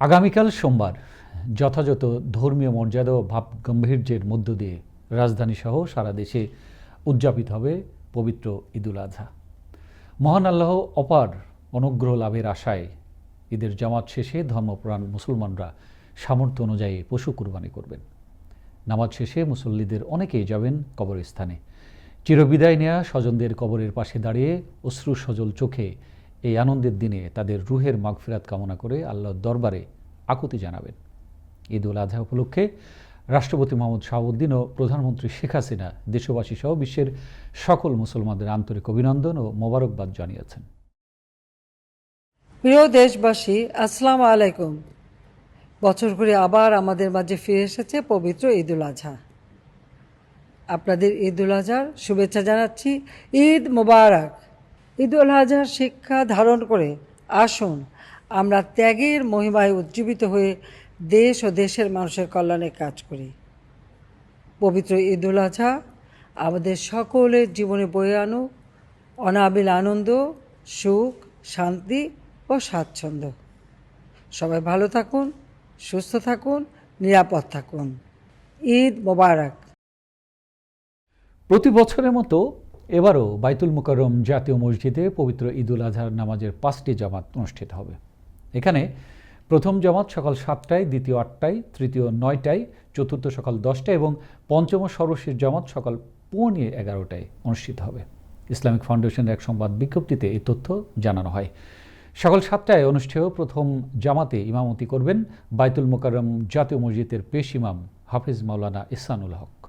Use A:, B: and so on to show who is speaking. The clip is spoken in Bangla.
A: আগামীকাল সোমবার যথাযথ ধর্মীয় মর্যাদা ও ভাব গম্ভীর্যের মধ্য দিয়ে রাজধানী সহ সারা দেশে উদযাপিত হবে পবিত্র ঈদুল আজহা মহান আল্লাহ অপার অনুগ্রহ লাভের আশায় ঈদের জামাত শেষে ধর্মপ্রাণ মুসলমানরা সামর্থ্য অনুযায়ী পশু কুরবানি করবেন। নামাজ শেষে মুসল্লিদের অনেকেই যাবেন কবরস্থানে। চিরবিদায় নেয়া স্বজনদের কবরের পাশে দাঁড়িয়ে অশ্রু সজল চোখে এই আনন্দের দিনে তাদের রুহের মাগফিরাত কামনা করে আল্লাহর দরবারে আকুতি জানাবেন। ঈদ উল আজহা উপলক্ষে রাষ্ট্রপতি মোহাম্মদ শাহাবুদ্দিন ও প্রধানমন্ত্রী শেখ হাসিনা দেশবাসী সহ বিশ্বের সকল মুসলমানদের আন্তরিক অভিনন্দন ও মোবারকবাদ জানিয়েছেন।
B: প্রিয় দেশবাসী, আসসালামু আলাইকুম। বছর ঘুরে আবার আমাদের মাঝে ফিরে এসেছে পবিত্র ঈদুল আজহা আপনাদের ঈদুল আজহার শুভেচ্ছা জানাচ্ছি। ঈদ মোবারক। ঈদুল আজহার শিক্ষা ধারণ করে আসুন, আমরা ত্যাগের মহিমায় উজ্জীবিত হয়ে দেশ ও দেশের মানুষের কল্যাণে কাজ করি। পবিত্র ঈদুল আজহা আমাদের সকলের জীবনে বয়ে আনুক, অনাবিল আনন্দ, সুখ, শান্তি ও স্বাচ্ছন্দ্য। সবাই ভালো থাকুন, সুস্থ থাকুন, নিরাপদ থাকুন। ঈদ মোবারক।
A: প্রতি বছরের মতো এবারও বাইতুল মুকাররম জাতীয় মসজিদে পবিত্র ঈদুল আজহার নামাজের পাঁচটি জামাত অনুষ্ঠিত হবে। এখানে প্রথম জামাত সকাল সাতটায়, দ্বিতীয় আটটায়, তৃতীয় নয়টায়, চতুর্থ সকাল দশটায় এবং পঞ্চম সর্বশেষ জামাত সকাল পৌনে এগারোটায় অনুষ্ঠিত হবে। ইসলামিক ফাউন্ডেশনের এক সংবাদ বিজ্ঞপ্তিতে এই তথ্য জানানো হয়। সকাল সাতটায় অনুষ্ঠেয় প্রথম জামাতে ইমামতি করবেন বাইতুল মোকাররম জাতীয় মসজিদের পেশ ইমাম হাফিজ মাওলানা ইসানুল হক।